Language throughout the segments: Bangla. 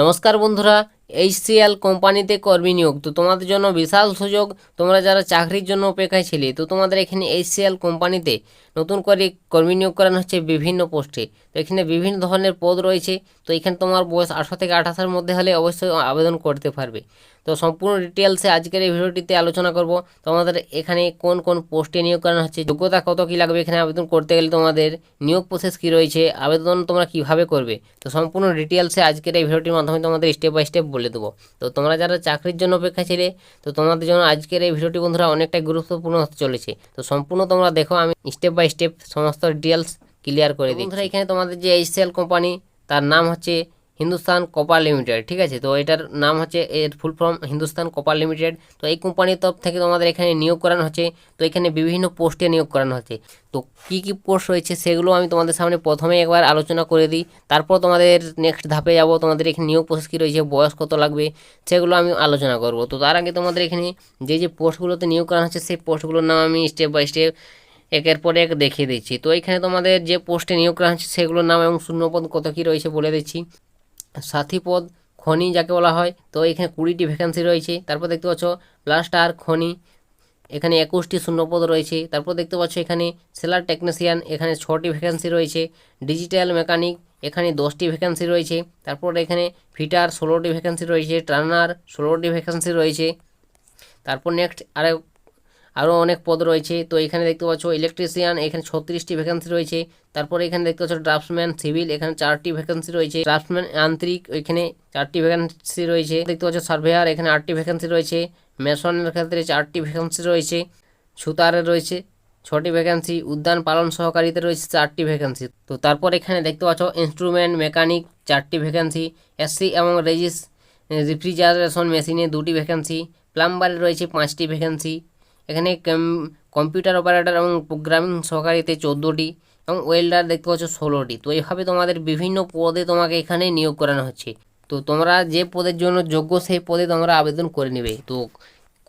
নমস্কার বন্ধুরা, এইচসিএল কোম্পানিতে কর্মী নিয়োগ। তো তোমাদের জন্য বিশাল সুযোগ, তোমরা যারা চাকরির জন্য অপেক্ষায় ছিলে, তো তোমাদের এখানে এইচসিএল কোম্পানিতে নতুন করে কর্মী নিয়োগ করানো হচ্ছে বিভিন্ন পোস্টে। তো এখানে বিভিন্ন ধরনের পদ রয়েছে, তো এখানে তোমার বয়স আঠারো থেকে আঠাশের মধ্যে হলে অবশ্যই আবেদন করতে পারবে। তো সম্পূর্ণ ডিটেলসে আজকের এই ভিডিওটিতে আলোচনা করব। তোমাদের এখানে কোন কোন পোস্টে নিয়োগ করানো হচ্ছে যোগ্যতা কত কী লাগবে এখানে আবেদন করতে গেলে তোমাদের নিয়োগ প্রসেস কী রয়েছে আবেদন তোমরা কীভাবে করবে। তো সম্পূর্ণ ডিটেলসে আজকের এই ভিডিওটির মাধ্যমে তোমাদের স্টেপ বাই স্টেপ বলে দেবো। তো তোমরা যারা চাকরির জন্য অপেক্ষা ছিলে তো তোমাদের জন্য আজকের এই ভিডিওটি বন্ধুরা অনেকটাই গুরুত্বপূর্ণ হতে চলেছে। তো সম্পূর্ণ তোমরা দেখো আমি স্টেপ বাই স্টেপ সমস্ত ডিটেলস ক্লিয়ার করে দিই বন্ধুরা এখানে তোমাদের যে এইচসিএল কোম্পানি তার নাম হচ্ছে হিন্দুস্তান কপার লিমিটেড, ঠিক আছে? তো এটার নাম হচ্ছে, এর full form Hindustan Copper Limited. তো এই কোম্পানির তরফ থেকে তোমাদের এখানে নিয়োগ করানো হচ্ছে। তো এখানে বিভিন্ন পোস্টে নিয়োগ করানো হচ্ছে। তো কী কী পোস্ট রয়েছে সেগুলো আমি তোমাদের সামনে প্রথমে একবার আলোচনা করে দিই। তারপর তোমাদের নেক্সট ধাপে যাব। তোমাদের এখানে নিয়োগ প্রসেস কী রয়েছে, বয়স কত লাগবে, সেগুলো আমি আলোচনা করব। তো তার আগে তোমাদের এখানে যে যে পোস্টগুলোতে নিয়োগ করানো হচ্ছে, সেই পোস্টগুলোর নাম আমি স্টেপ বাই স্টেপ একের পর এক দেখিয়ে দিচ্ছি। তো এখানে তোমাদের যে পোস্টে নিয়োগ করা হচ্ছে, সেগুলোর নাম এবং শূন্যপদ কত কী রয়েছে বলে দিচ্ছি। সাথী পদ খনি যাকে বলা হয়। তো এখানে কুড়িটি ভ্যাকেন্সি রয়েছে। তারপর দেখতে পাচ্ছ প্লাস্টার খনি, এখানে একুশটি শূন্যপদ রয়েছে। তারপর দেখতে পাচ্ছ, এখানে সেলার টেকনিশিয়ান এখানে ছটি ভ্যাকেন্সি রয়েছে। ডিজিটাল মেকানিক এখানে দশটি ভ্যাকেন্সি রয়েছে। তারপর এখানে ফিটার ষোলোটি ভ্যাকেন্সি রয়েছে। ট্রানার ষোলোটি ভ্যাকেন্সি রয়েছে। তারপর নেক্সট আরও আরও অনেক পদ রয়েছে। তো এখানে দেখতে পাচ্ছ ইলেকট্রিশিয়ান এখানে ছত্রিশটি ভ্যাকেন্সি রয়েছে। তারপরে এখানে দেখতে পাচ্ছ ড্রাফটসম্যান সিভিল এখানে চারটি ভ্যাকেন্সি রয়েছে। ড্রাফটসম্যান আন্তরিক এখানে চারটি ভ্যাকেন্সি রয়েছে। দেখতে পাচ্ছ সার্ভেয়ার এখানে আটটি ভ্যাকেন্সি রয়েছে। মেশনের ক্ষেত্রে চারটি ভ্যাকেন্সি রয়েছে। সুতারের রয়েছে ছটি ভ্যাকেন্সি উদ্যান পালন সহকারীতে রয়েছে চারটি ভ্যাকেন্সি তো তারপর এখানে দেখতে পাচ্ছ ইনস্ট্রুমেন্ট মেকানিক চারটি ভ্যাকেন্সি এসসি এবং রেজিস রেফ্রিজারেশন মেশিনে দুটি ভ্যাকেন্সি প্লাম্বারে রয়েছে পাঁচটি ভ্যাকেন্সি এখানে কম্পিউটার অপারেটর এবং প্রোগ্রামিং সহকারীতে চোদ্দোটি এবং ওয়েল্ডার দেখতে পাচ্ছ ষোলোটি। তো এইভাবে তোমাদের বিভিন্ন পদে তোমাকে এখানে নিয়োগ করানো হচ্ছে। তো তোমরা যে পদের জন্য যোগ্য সেই পদে তোমরা আবেদন করে নেবে। তো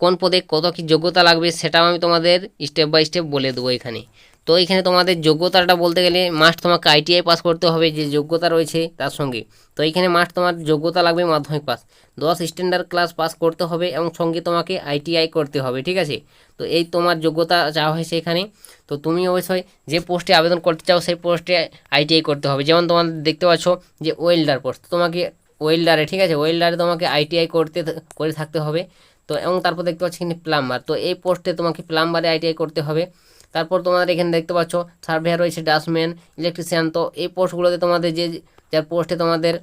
কোন পদে কত কী যোগ্যতা লাগবে সেটাও আমি তোমাদের স্টেপ বাই স্টেপ বলে দেবো এখানে। তো এখানে তোমাদের যোগ্যতাটা বলতে গেলে মাস্ট তোমাকে আইটিআই পাস করতে হবে, যে যোগ্যতা রয়েছে তার সঙ্গে। তো এখানে মাস্ট তোমার যোগ্যতা লাগবে মাধ্যমিক পাস দশ স্ট্যান্ডার্ড ক্লাস পাস করতে হবে এবং সঙ্গে তোমাকে আইটিআই করতে হবে, ঠিক আছে? তো এই তোমার যোগ্যতা চাওয়া হয়েছে এখানে, তো তুমি অবশ্যই যে পোস্টে আবেদন করতে চাও সেই পোস্টে আইটিআই করতে হবে। যেমন তোমার দেখতে পাচ্ছ যে ওয়েল্ডার পোস্ট তোমাকে ওয়েল্ডারে ঠিক আছে? ওয়েল্ডারে তোমাকে আইটিআই করতে করে থাকতে হবে। তো এবং তারপর দেখতে পাচ্ছি এখানে প্লাম্বার তো এই পোস্টে তোমাকে প্লাম্বারে আইটিআই করতে হবে। তারপর তোমাদের এখানে দেখতে পাচ্ছ সার্ভেয়ার রয়েছে ডাস্টম্যান ইলেকট্রিশিয়ান তো এই পোস্টগুলোতে তোমাদের যে, যার পোস্টে তোমাদের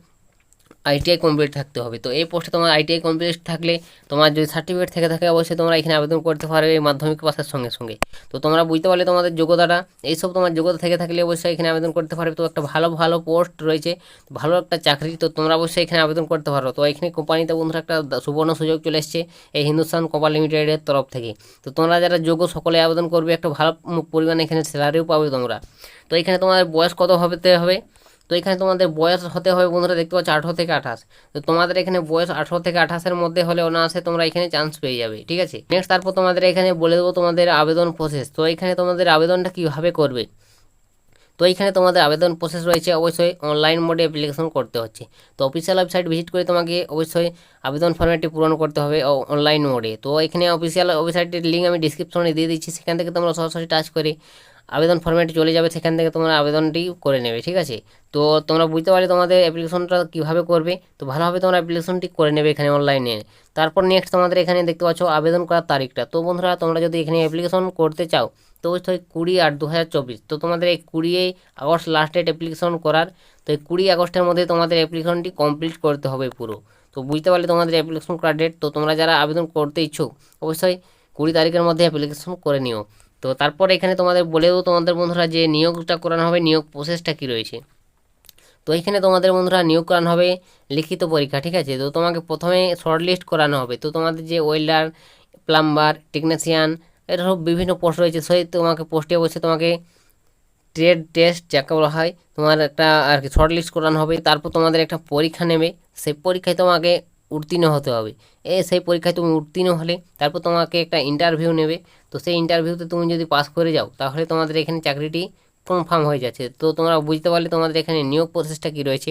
আইটিআই কমপ্লিট থাকতে হবে। তো এই পোস্টে তোমার আইটিআই কমপ্লিট থাকলে তোমার যদি সার্টিফিকেট থেকে থাকে, অবশ্যই তোমরা এখানে আবেদন করতে পারবে এই মাধ্যমিক পাসের সঙ্গে সঙ্গে। তো তোমরা বুঝতে পারলে তোমাদের যোগ্যতাটা। এইসব তোমার যোগ্যতা থেকে থাকলে অবশ্যই এখানে আবেদন করতে পারবে। তো একটা ভালো ভালো পোস্ট রয়েছে, ভালো একটা চাকরি, তো তোমরা অবশ্যই এখানে আবেদন করতে পারো। তো এখানে কোম্পানিতে বন্ধুরা একটা সুবর্ণ সুযোগ চলে এসছে, এই হিন্দুস্তান কোম্পানি লিমিটেডের তরফ থেকে। তো তোমরা যারা যোগ্য, সকলে আবেদন করবে। একটা ভালো পরিমাণে এখানে স্যালারিও পাবে তোমরা। তো এখানে তোমাদের বয়স কত হতে হবে? তো এখানে তোমাদের বয়স হতে হবে বন্ধুরা, দেখতে পাচ্ছ আঠেরো থেকে আঠাশ। তো তোমাদের এখানে বয়স আঠেরো থেকে আঠাশের মধ্যে হলে অনায়াসে তোমরা এখানে চান্স পেয়ে যাবে, ঠিক আছে? নেক্সট তারপর তোমাদের এখানে বলে দেবো তোমাদের আবেদন প্রসেস তো এখানে তোমাদের আবেদনটা কীভাবে করবে? তো এইখানে তোমাদের আবেদন প্রসেস রয়েছে অবশ্যই অনলাইন মোডে অ্যাপ্লিকেশন করতে হচ্ছে। তো অফিসিয়াল ওয়েবসাইট ভিজিট করে তোমাকে অবশ্যই আবেদন ফর্মেটটি পূরণ করতে হবে অনলাইন মোডে তো এখানে অফিসিয়াল ওয়েবসাইটের লিঙ্ক আমি ডিসক্রিপশনে দিয়ে দিচ্ছি, সেখান থেকে তোমরা সরাসরি টাচ করে আবেদন ফর্মেটে চলে যাবে, সেখান থেকে তোমরা আবেদনটি করে নেবে, ঠিক আছে? তো তোমরা বুঝতে পারলে তোমাদের অ্যাপ্লিকেশনটা কীভাবে করবে? তো ভালোভাবে তোমরা অ্যাপ্লিকেশনটি করে নেবে এখানে অনলাইনে তারপর নেক্সট তোমাদের এখানে দেখতে পাচ্ছ আবেদন করার তারিখটা। তো বন্ধুরা, তোমরা যদি এখানে অ্যাপ্লিকেশন করতে চাও, তো অবশ্যই কুড়ি আট দু হাজার চব্বিশ। তো তোমাদের এই কুড়ি আগস্ট লাস্ট ডেট অ্যাপ্লিকেশন করার, তো এই কুড়ি আগস্টের মধ্যে তোমাদের অ্যাপ্লিকেশনটি কমপ্লিট করতে হবে পুরো। তো বুঝতে পারলে তোমাদের অ্যাপ্লিকেশন করার ডেট তো তোমরা যারা আবেদন করতে ইচ্ছুক, অবশ্যই কুড়ি তারিখের মধ্যে অ্যাপ্লিকেশন করে নিও। তো তারপর এখানে তোমাদের বলে দেবো তোমাদের বন্ধুরা যে নিয়োগটা করানো হবে, নিয়োগ প্রসেসটা কী রয়েছে। তো এখানে তোমাদের বন্ধুরা নিয়োগ করানো হবে লিখিত পরীক্ষা, ঠিক আছে? তো তোমাকে প্রথমে শর্ট লিস্ট করানো হবে। তো তোমাদের যে ওয়েল্ডার প্লাম্বার টেকনিশিয়ান এটা সব বিভিন্ন পোস্ট রয়েছে। সেই তোমাকে পোস্টে বসে তোমাকে ট্রেড টেস্ট যাকে বলা হয়, তোমার একটা আর কি শর্ট লিস্ট করানো হবে। তারপর তোমাদের একটা পরীক্ষা নেবে। সেই পরীক্ষায় তোমাকে উত্তীর্ণ হতে হবে। এ সেই পরীক্ষায় তুমি উত্তীর্ণ হলে তারপর তোমাকে একটা ইন্টারভিউ নেবে। তো সেই ইন্টারভিউতে তুমি যদি পাস করে যাও, তাহলে তোমাদের এখানে চাকরিটি কনফার্ম হয়ে যাচ্ছে। তো তোমরা বুঝতে পারলে তোমাদের এখানে নিয়োগ প্রসেসটা কী রয়েছে।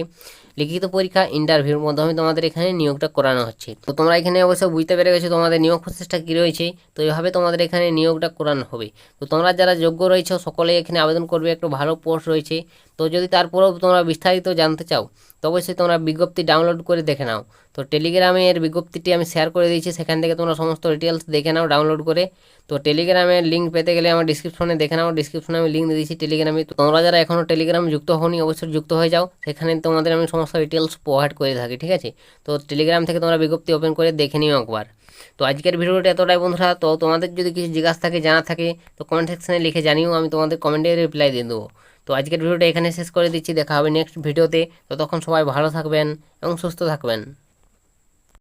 লিখিত পরীক্ষা ইন্টারভিউর মাধ্যমে তোমাদের এখানে নিয়োগটা করানো হচ্ছে। তো তোমরা এখানে অবশ্য বুঝতে পেরে গেছো তোমাদের নিয়োগ প্রসেসটা কী রয়েছে। তো এইভাবে তোমাদের এখানে নিয়োগটা করানো হবে। তো তোমরা যারা যোগ্য রয়েছে, সকলেই এখানে আবেদন করবে। একটু ভালো পোস্ট রয়েছে। তো যদি তারপরেও তোমরা বিস্তারিত জানতে চাও, তো অবশ্যই তোমরা বিজ্ঞপ্তি ডাউনলোড করে দেখে নাও। তো টেলিগ্রামে এর বিজ্ঞপ্তিটি আমি শেয়ার করে দিয়েছি, সেখান থেকে তোমরা সমস্ত ডিটেলস দেখে নাও ডাউনলোড করে। তো টেলিগ্রামের লিঙ্ক পেতে গেলে আমার ডিসক্রিপশনে দেখে নাও ডিসক্রিপশনে আমি লিঙ্ক দিয়ে দিয়েছি টেলিগ্রামে। তোমরা যারা এখনও টেলিগ্রাম যুক্ত হওনি, অবশ্যই যুক্ত হয়ে যাও, সেখানে তোমাদের আমি সমস্ত ডিটেলস প্রোভাইড করে থাকি, ঠিক আছে? তো টেলিগ্রাম থেকে তোমরা বিজ্ঞপ্তি ওপেন করে দেখে নিও একবার। তো আজকের ভিডিওটা এতটাই বন্ধুরা, তো তোমাদের যদি কিছু জিজ্ঞাসা থাকে, জানা থাকে, তো কমেন্ট সেকশনে লিখে জানিও, আমি তোমাদের কমেন্টে রিপ্লাই দিয়ে দেবো। তো আজকের ভিডিওটা এখানে শেষ করে দিচ্ছি। দেখা হবে নেক্সট ভিডিওতে। ততক্ষণ সবাই ভালো থাকবেন এবং সুস্থ থাকবেন।